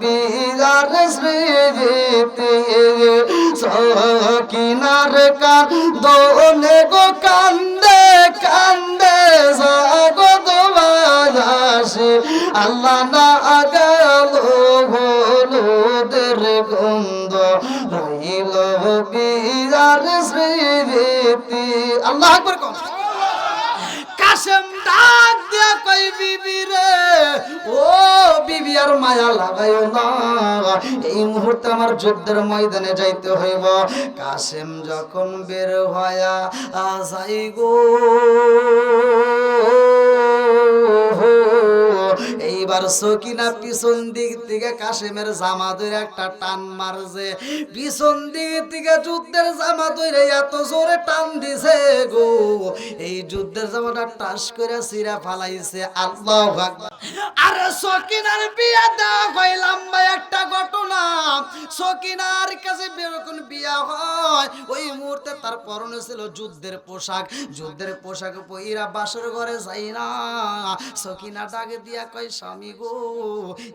বিরার স্মৃতি সকিনার কান দোনে গো কান্দে কান্দে জগত বাজাসে আল্লাহ না গেল হলুদের গন্ধ রহিল বিরার স্মৃতি আল্লাহ আকবার কাশেম ডাক কই বিবি রে। ও বিবি আর মায়া লাগাইও না। এই মুহূর্তে আমার যুদ্ধের ময়দানে যাইতে হইব। কাশেম যখন বের হয়া যাই গো এইবার সকিনা পিছন দিক থেকে কাশেমের জামা ধরে একটা টান মারছে। পিছন দিক থেকে যুদ্ধের জামা ধরে এত জোরে টান দিছে গো। এই যুদ্ধের জামাটা টাস করে সিরা ফালাইছে, আল্লাহ আরে সকিনার বিয়া দেওয়া হয়, লম্বা একটা ঘটনা। সকিনার কাছে যখন বিয়া হয়, ওই মুহূর্তে তার পরনে ছিল যুদ্ধের পোশাক। যুদ্ধের পোশাক পইরা বাসর ঘরে যাই না। সকিনা ডাকে দিয়া কয়, স্বামী গো,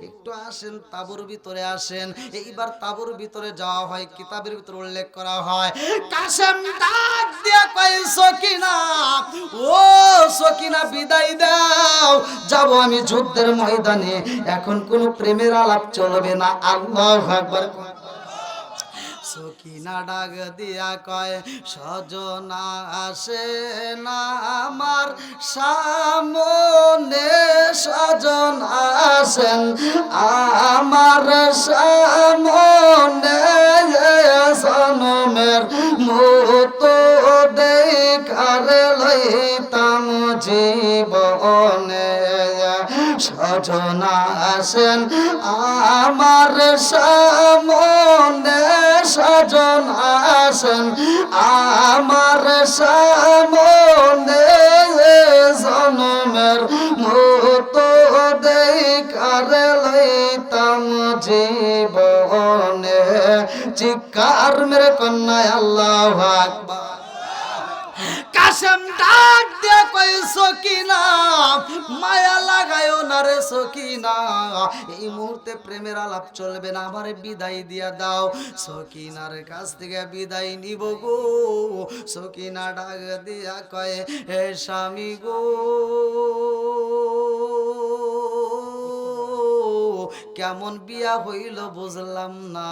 একটু আসেন, তাবুর ভিতরে আসেন। এইবার তাবুর ভিতরে যাওয়া হয়, কিতাবের ভিতরে উল্লেখ করা হয়, কাশেম ডাক দিয়া কয়, সকিনা, ও সকিনা, বিদায় দাও, যাব আমি যুদ্ধের ময়দানে, এখন কোনো প্রেমের আলাপ চলবে না। আল্লাহ আকবার। সকিনা ডাক দিয়া কয়, সজনা আসে না আমার সামনে, সজন আসেন আমার সামনে, সনমের মতো দেখার লইতাম জীবনে, সজনা আসেন আমার সামনে সজন আসেন আমার সামনে জনমের মতো দেখার লইতাম জীবনে। চিকার মেরে কন্যা আল্লাহ আকবার। কাশেম ডাক দিয়ে কই সকিনা, মায়া লাগায়ও না রে সকিনা। এই মুহূর্তে প্রেমের আলাপ চলবে না, আমার বিদায় দিয়া দাও। সকিনার কাছ থেকে বিদায় নিব গো। সকিনা ডাক দিয়া কয়, হে স্বামী গো। কেমন বিয়া হইল বুঝলাম না।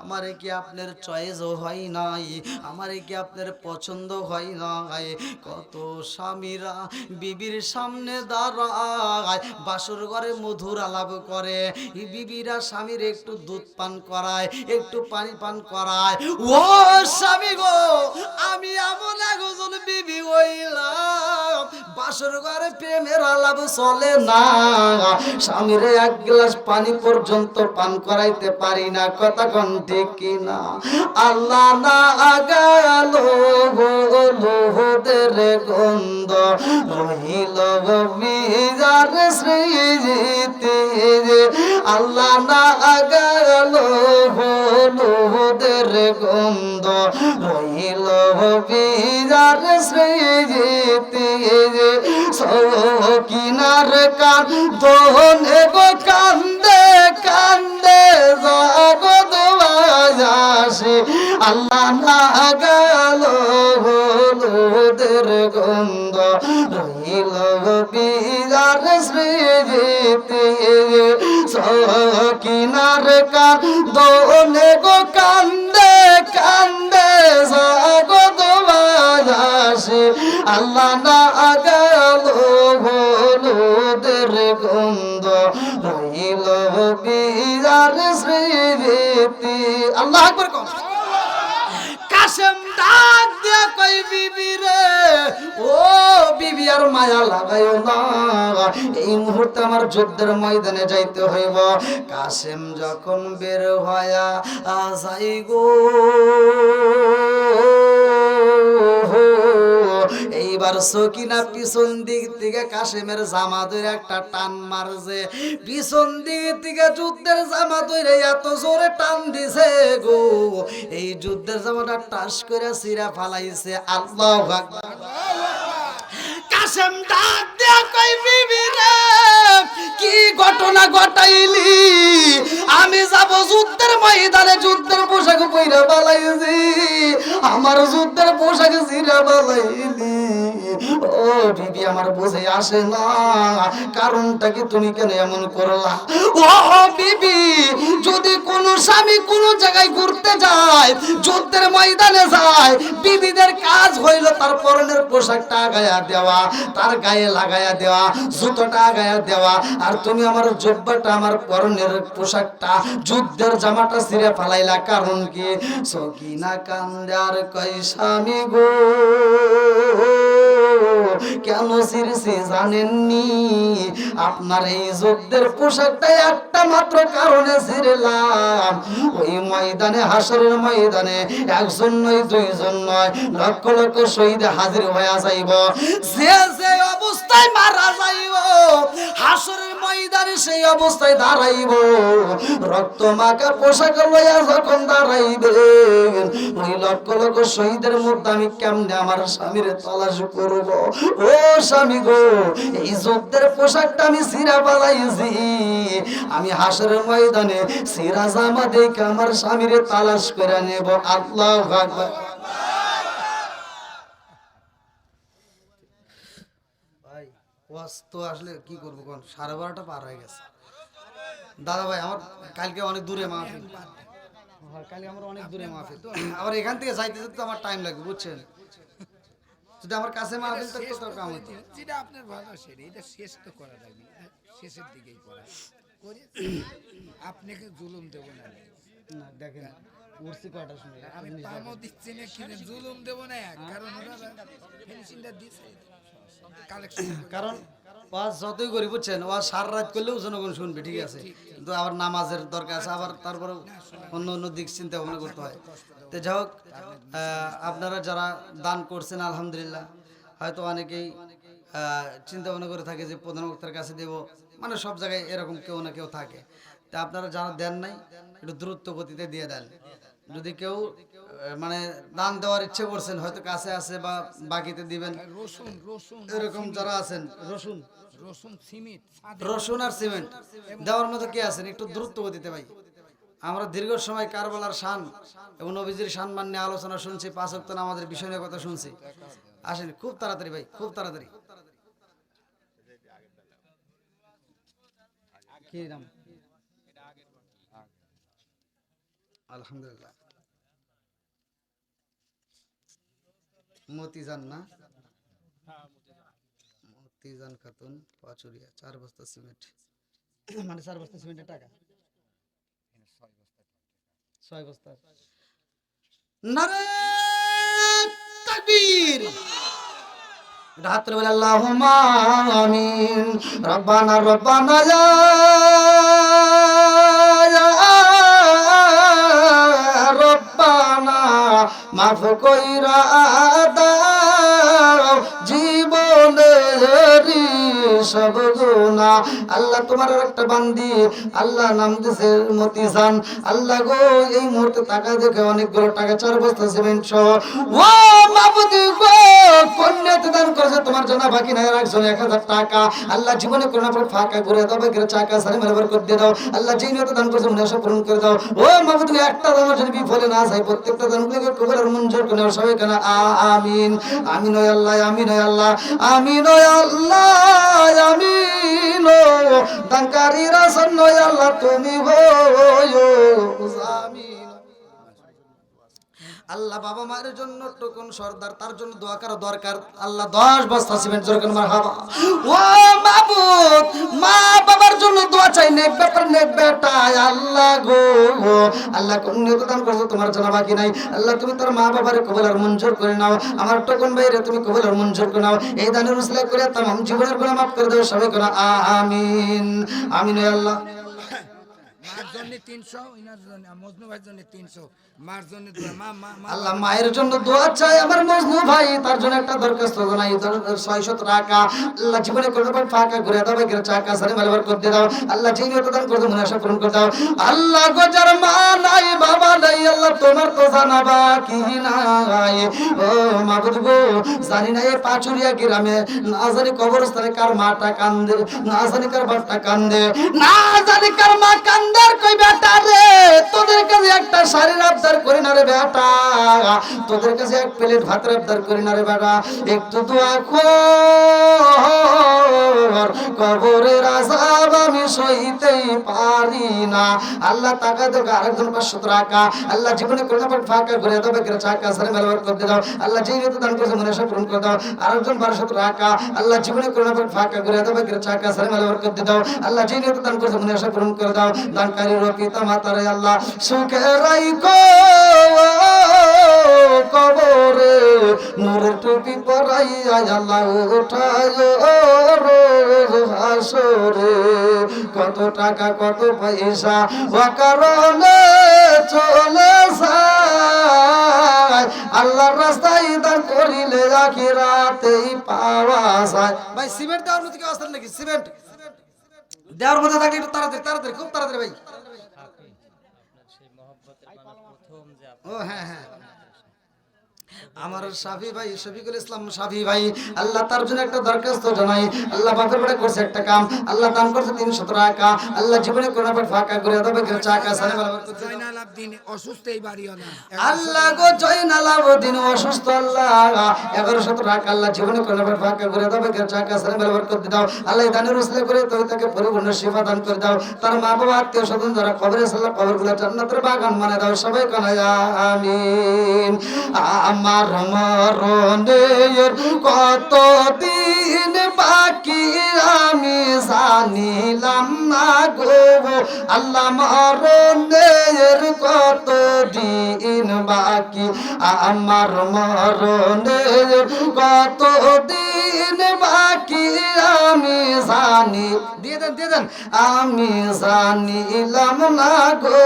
আমারে কি আপনার চয়েসও হয় নাই? আমারে কি আপনার পছন্দ হয় নাই? কত স্বামীরা বিবির সামনে দাঁড়ায়, বাসর ঘরে মধুর আলাপ করে। বিবিরা স্বামীর একটু দুধ পান করায়, একটু পানি পান করায়। ও স্বামী গো, আমি এমন একজন বিবি হইলাম, বাসর ঘরে প্রেমের আলাপ চলে না। স্বামীরে এক গ্লাস পানি পর্যন্ত পান করাইতে পারি না। কথা কন ঠিক কিনা? আল্লাহ না গেল লোহদের গন্ধ, রহিল আল্লাহ না গেল লোহদের গন্ধ, রহিল বিজার স্মৃতি সকিনার কান দোনে গো বাজাসে আল্লাহ না গেল হলুদের গন্ধ রহিল বিরার স্মৃতি আল্লাহ আকবার কোন কাশেম ডাক দিয়া কই বিবি রে, ও বিবি, আর মায়া লাগাইও না। এই মুহূর্তে আমার যুদ্ধের ময়দানে যাইতে হইব। কাশেম যখন বের হয়া যাই গো এইবার সকিনা পিছন দিক থেকে কাশেমের জামা ধরে একটা টান মারছে। পিছন দিক থেকে যুদ্ধের জামা ধরে এত জোরে টান দিছে গো। এই যুদ্ধের জামাটা টাস করে সিরা ফালাইছে। আল্লাহ কাশেম ডাক কই বিবি রে, কি ঘটনা ঘটাইলি? আমি যাব যুদ্ধের ময়দানে, যুদ্ধের পোশাক পইরা আমার যুদ্ধের পোশাক জিরা বালাইলি। ও বিবি আমার বুঝে আসে না। কারণটা কি তুমি কেন এমন করলা? ও বিবি, যদি কোন স্বামী কোন জায়গায় ঘুরতে যায়, যুদ্ধের ময়দানে যায়, বিবিদের কাজ হইল তার পরনের পোশাকটা আগায়া দেওয়া, তার গায়ে লাগায়া দেওয়া, জুতোটা আগায়া দেওয়া, আর তুমি আমার জব্বাটা, আমার পরনের পোশাকটা, যুদ্ধের জামাটা ছিঁড়ে ফালাইলা কারণ কি? সকিনা কান্দার কই স্বামী গো। কেন সিরসি জানেননি? আপনার এই যুদ্ধের পোশাকটা একটা মাত্র কারণে ছিঁড়লাম। ওই ময়দানে, হাসরের ময়দানে একজন নয়, দুইজন নয়, লক্ষ লক্ষ শহীদ হাজির হয়ে যাইব। যে যে অবস্থায় মারা যাইব, হাসরের ময়দানে সেই অবস্থায় দাঁড়াইব। রক্ত মাখা পোশাক লইয়া যখন দাঁড়াইবে ওই লক্ষ লক্ষ শহীদের মধ্যে আমি কেমনে আমার স্বামীর তলাশ করব? ও স্বামী গো, এই পোশাকটা আমি সিরা আমি হাসরের ময়দানে সিরা জামা দেখে আমার স্বামীর তালাশ করে নেব। আল্লাহ আসলে কি করব কোন? সাড়ে বারোটা পার হয়ে গেছে। দাদা ভাই, আমার কালকে অনেক দূরে মাহফিল। কালকে আমার অনেক দূরে মাহফিল। আবার এখান থেকে যাইতে যেতে আমার টাইম লাগবে, বুঝছেন? যদি আমার কাছে মাহফিল থাকতো তো কাম হতো? যেটা আপনার ভালো সেটা এটা শেষ তো করা লাগবে শেষের দিকেই করা। করে আপনাকে জুলুম দেব না না দেখেন উড়ছি কয়টার সময় আমি পামও দিচ্ছি না কিনে জুলুম দেব না কারণ ওরা ফিনিশিংটা দিছে কারণ ওয়াজ যতই করি বুঝছেন? ওয়াজ সার রাত করলেও জনগণ শুনবে ঠিক আছে? কিন্তু আবার নামাজের দরকার আছে আবার তারপরে অন্য অন্য দিক চিন্তা ভাবনা করতে হয়। তো যাই হোক আপনারা যারা দান করছেন আলহামদুলিল্লাহ হয়তো অনেকেই চিন্তা ভাবনা করে থাকে যে প্রধান বক্তার কাছে দেব। মানে সব জায়গায় এরকম কেউ না কেউ থাকে। তা আপনারা যারা দেন নাই একটু দ্রুত গতিতে দিয়ে দেন। যদি কেউ মানে দান দেওয়ার ইচ্ছে করছেন হয়তো কাছে আছে বা বাকিতে দিবেন। রসুন রসুন এরকম যারা আছেন। রসুন রসুন সিমিট রসুন আর সিমেন্ট। দেওয়ার মতো কে আছেন? একটু দ্রুত গতিতে ভাই। আমরা দীর্ঘ সময় কারবালার শান এবং নবীজির সম্মান নিয়ে আলোচনা শুনছি পাঁচ অক্ট আমাদের বিষয় নিয়ে কথা শুনছি। আসেন খুব তাড়াতাড়ি ভাই খুব তাড়াতাড়ি। কি নাম? আলহামদুলিল্লাহ। মতিজান না? মতিজান। খাতুন পাচুরিয়া চার বস্তা সিমেন্ট। মানে চার বস্তা সিমেন্টের টাকা? ছয় বস্তা। নারে তাকবীর হাত আল্লাহুম্মা আমিন। রব্বানা রব্বানা মাফ কইরা দাও জীবনের সব গুণা আল্লাহ তোমার একটা বান্দি। আল্লাহ নাম দিছে মতিজান আল্লাহ গো, এই মুহূর্তে টাকা দেখে অনেকগুলো টাকা, চার বস্তা সিমেন্ট সহ। ও মাবুদি গো কন্যাতে দান করেছে তোমার জন্য, বাকি নাই রাখছো এক হাজার টাকা। আল্লাহ জীবনে কোনো পর ফাঁকা করে দাও, বাকি চাকা সারি মেরাবার করে দিয়ে দাও। আল্লাহ যে নিয়ত দান করেছে মনে পূরণ করে দাও। ও মাবুদি একটা দানের জন্য বিফলে না যায়, প্রত্যেকটা দানগুলোকে কবুলের মঞ্জুর করে সবাই কেন আমিন আমিন ওই আল্লাহ, আমিন ওই আল্লাহ, আমিন ওই আল্লাহ। আমিন ও দানকারীরা সন্ন আল্লাহ তুমি হো আল্লাহ বাবা মায়ের জন্য টোকন সর্দার, তার জন্য দোয়া করা দরকার। আল্লাহ দশ বস্তা সিমেন্ট জোর করে মার হাবা ও মাবুদ মা বাবার জন্য দোয়া চাই নেক ব্যাপার নেক বেটা আল্লাহ গো। আল্লাহ কোন নিয়ত দান করছ তোমার জানা বাকি নাই। আল্লাহ তুমি তোর মা বাবার কবুল আর মঞ্জুর করে নাও। আমার টোকন বাইরে তুমি কবুল আর মঞ্জুর করে নাও। এই দানের উসলা করে তাম জীবনের গুনাহ মাফ করে দাও, সবাই করে আমিন। আমিন আল্লাহ। মার জন্য তিনশো ইনার জন্য মজনু ভাইয়ের জন্য তিনশো। মার জন্য মা মা মা আল্লাহ মায়ের জন্য দোয়া চাই আমার মজনু ভাই তার জন্য একটা দরখাস্ত জানাই ছয়শত টাকা আল্লাহ জীবনে দেবেন ফাঁকা ঘুরে দাও চাকা সারি মালবার করতে দাও। আল্লাহ যে নিয়ত দান করতে মনে আশা পূরণ করে দাও। আল্লাহ গো যার মা নাই বাবা নাই আল্লাহ তোমার তো জানা বাকি নাই। ও মাবুদ গো জানি না এই পাচুরিয়া গ্রামে না জানি কবরস্থানে কার মাটা কান্দে না জানি কার বাপটা কান্দে না জানি কার মা কান্দার কই বেটা রে? তোদের কাছে একটা শাড়ির আবদার করি না রে বেটা। তোদের কাছে এক প্লেট ভাতের আবদার করি না রে বেটা। একটু দোয়া কর, কবরের আজাব আমি সইতেই পারি না। আল্লাহ টাকা দেবে আরেকজন পাঁচশো টাকা। আল্লাহ জীবনে করে দাও ফাঁকা ঘুরে বেকের চাকা, সারে মেলবার করতে দাও। আল্লাহ যে নিয়ত দান করেছে, মনে সব পূরণ করে দাও। আরেকজন বারোশো টাকা। আল্লাহ জীবনে করে দাও ফাঁকা ঘুরে বেকের চাকা, সারে মেলবার করতে দাও। আল্লাহ যে নিয়ত দান করেছে, মনে সব পূরণ করে দাও। দানকারী পিতা মাতারে আল্লাহ, সুখে রাইকো কবরে। নূরের টুপি পরাইয়া আল্লাহ উঠায় রোজ হাসরে কত টাকা কত পয়সা অকারণে চলে যায়। আল্লাহর রাস্তায় দান করিলে আখিরাতেই পাওয়া যায়। ভাই সিমেন্ট দেওয়ার মতো কি অবস্থা নাকি? সিমেন্ট? দেওয়ার মধ্যে থাকলে একটু তাড়াতাড়ি তাড়াতাড়ি খুব তাড়াতাড়ি ভাই। ও হ্যাঁ হ্যাঁ। আমার শাফি ভাই শফিকুল ইসলাম শাফি ভাই আল্লাহ তার জন্য একটা দরখাস্ত জানাই। আল্লাহ বাপের বাড়ি করছে একটা কাম। আল্লাহ দান করছে তিনশো টাকা। আল্লাহ জীবনে কোনো পর ফাঁকা করে দেবে চাকা আবদিন অসুস্থ এই বাড়িও না আল্লাহ গো জয়নাল আবদিন অসুস্থ আল্লাহ। এগারোশত টাকা আল্লাহ জীবনে কোনো পর ফাঁকা করে দেবে চাকা সারে বরাবর করতে দাও। আল্লাহ দানের উসলে করে তুমি তাকে পরিপূর্ণ সেবা দান করে দাও। তার মা বাবা আত্মীয় স্বজন যারা কবরে সাল্লাহ কবরগুলো জান্নাতের বাগান মানে দাও। সবাই কানায় আমিন। আমার মরণের কত দিন বাকি আমি জানিলাম না গো। আল্লাহ মরণের কত দিন বাকি? আমার মরণের কত দিন জানি। দিয়ে দেন দিয়ে দেন। আমি জানিলাম না গো।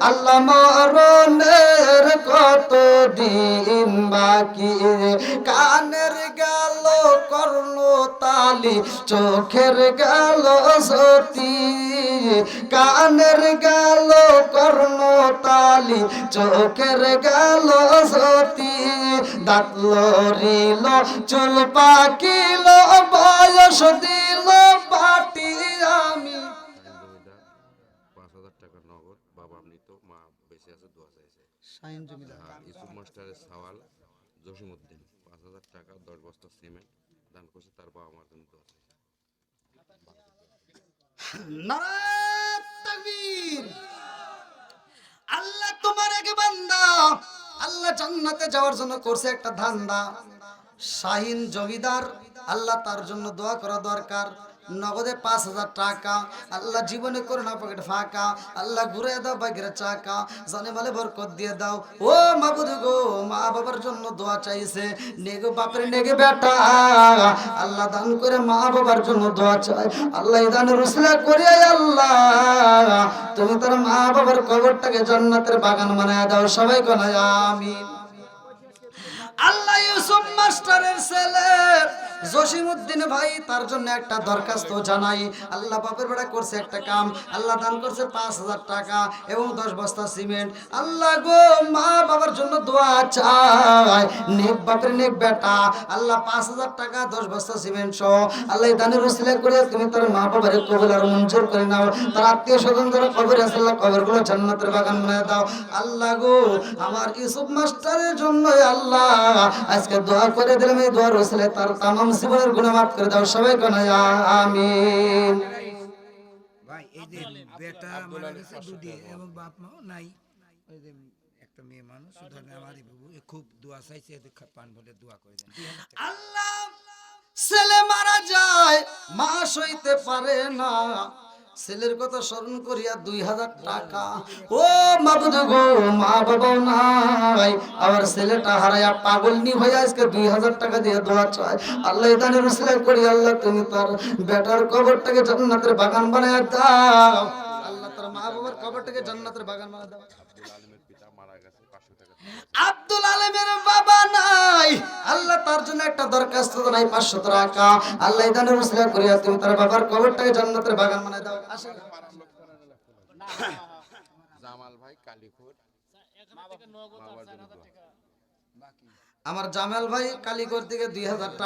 আল্লাহ মরণের কত দিন বাকি। কানের গেল কর্ণ তালি, চোখের গেল সতী কানের গেল কর্ণ তালি, চোখের গেল সতী দাঁত লরিল, চুল পাকিল বয়স দিল পাটি আমি। জমিদার পাঁচ হাজার টাকা নগদ বাবা মৃত মা বেঁচে আছে দোয়া চাইছে। শাহিন জমিদার। ইসুফ মাস্টারের সওয়াল জসিমউদ্দিন। পাঁচ হাজার টাকা দশ বস্তা সিমেন্ট দান করছে তার বাবা মার জন্য দোয়া চাইছে। আল্লাহ তোমার এক বান্দা আল্লাহ জান্নাতে যাওয়ার জন্য করছে একটা ধান্দা। শাহিন জমিদার, আল্লাহ তার জন্য দোয়া করা দরকার। নগদে পাঁচ হাজার টাকা, আল্লাহ জীবনে করে না পকেট ফাঁকা, আল্লাহ ঘুরে দাও বাগের চাকা, জানে মালে বরকত দিয়ে দাও। ও মাবুদ গো, মা বাবার জন্য দোয়া চাইছে। নেগে বাপের নেগে বেটা, আল্লাহ দান করে মা বাবার জন্য দোয়া চাই আল্লাহ দান রুসলা করে আল্লাহ, তুমি তার মা বাবার কবরটাকে জান্নাতের বাগান বানায় দাও। সবাই কোনা আমি আল্লাহ ইউসুফ মাস্টারের ছেলে জসিমউদ্দিন ভাই, তার জন্য একটা দরখাস্ত জানাই। আল্লাহ বাপের বেড়া করছে একটা কাম, আল্লাহ দান করছে পাঁচ হাজার টাকা এবং দশ বস্তা সিমেন্ট। আল্লাহ গো, মা বাবার জন্য দোয়া চাই। নেক বাপের নেক বেটা, আল্লাহ পাঁচ হাজার টাকা, দশ বস্তা সিমেন্ট সহ। আল্লাহ দানের রসিলা করে তুমি তার মা বাবার কবর আর মঞ্জুর করে নাও। তার আত্মীয় স্বজন যারা কবর আছে, আল্লাহ কবরগুলো জান্নাতের বাগান বানায় দাও। আল্লাহ গো, আমার ইউসুফ মাস্টারের জন্য আল্লাহ, আজকে দোয়া করে দিলাম, এই দোয়ার রসিলে তার তামাম জীবনের গুণা মাফ করে দাও সবাই কোন আমিন। ভাই এই যে বেটা মারা গেছে দুটি এবং বাপ মাও নাই। ওই যে একটা মেয়ে মানুষ ধরেন আমারই বাবু খুব দোয়া চাইছে এদের পান বলে দোয়া করে দেন। আল্লাহ ছেলে মারা যায় মা সইতে পারে না। ছেলের কথা স্মরণ করিয়া দুই হাজার টাকা। ও মাবুদ গো, মা বাবা নাই। আমার ছেলেটা হারাইয়া পাগল নি হয়ে আজকে দুই হাজার টাকা দিয়ে দোয়া চায়। আল্লাহ দানের সেলাই করি, আল্লাহ তুমি তার বেটার কবরটাকে জান্নাতের বাগান বানায় দাও। আল্লাহ তার মা বাবার কবরটাকে জান্নাতের বাগান বানায় দাও আব্দুল আলমের পিতা মারা গেছে পাঁচশো টাকা আব্দুল আলমের বাবা নাই। আল্লাহ তার জন্য একটা দরখাস্ত নাই পাঁচশো টাকা। আল্লাহ দানের মুসলিম করিয়া তুমি তার বাবার কবরটাকে জান্নাতের বাগান বানায় দাও। জামাল ভাই। আমার জামাল ভাই কালীগড় থেকে দুই হাজার টাকা।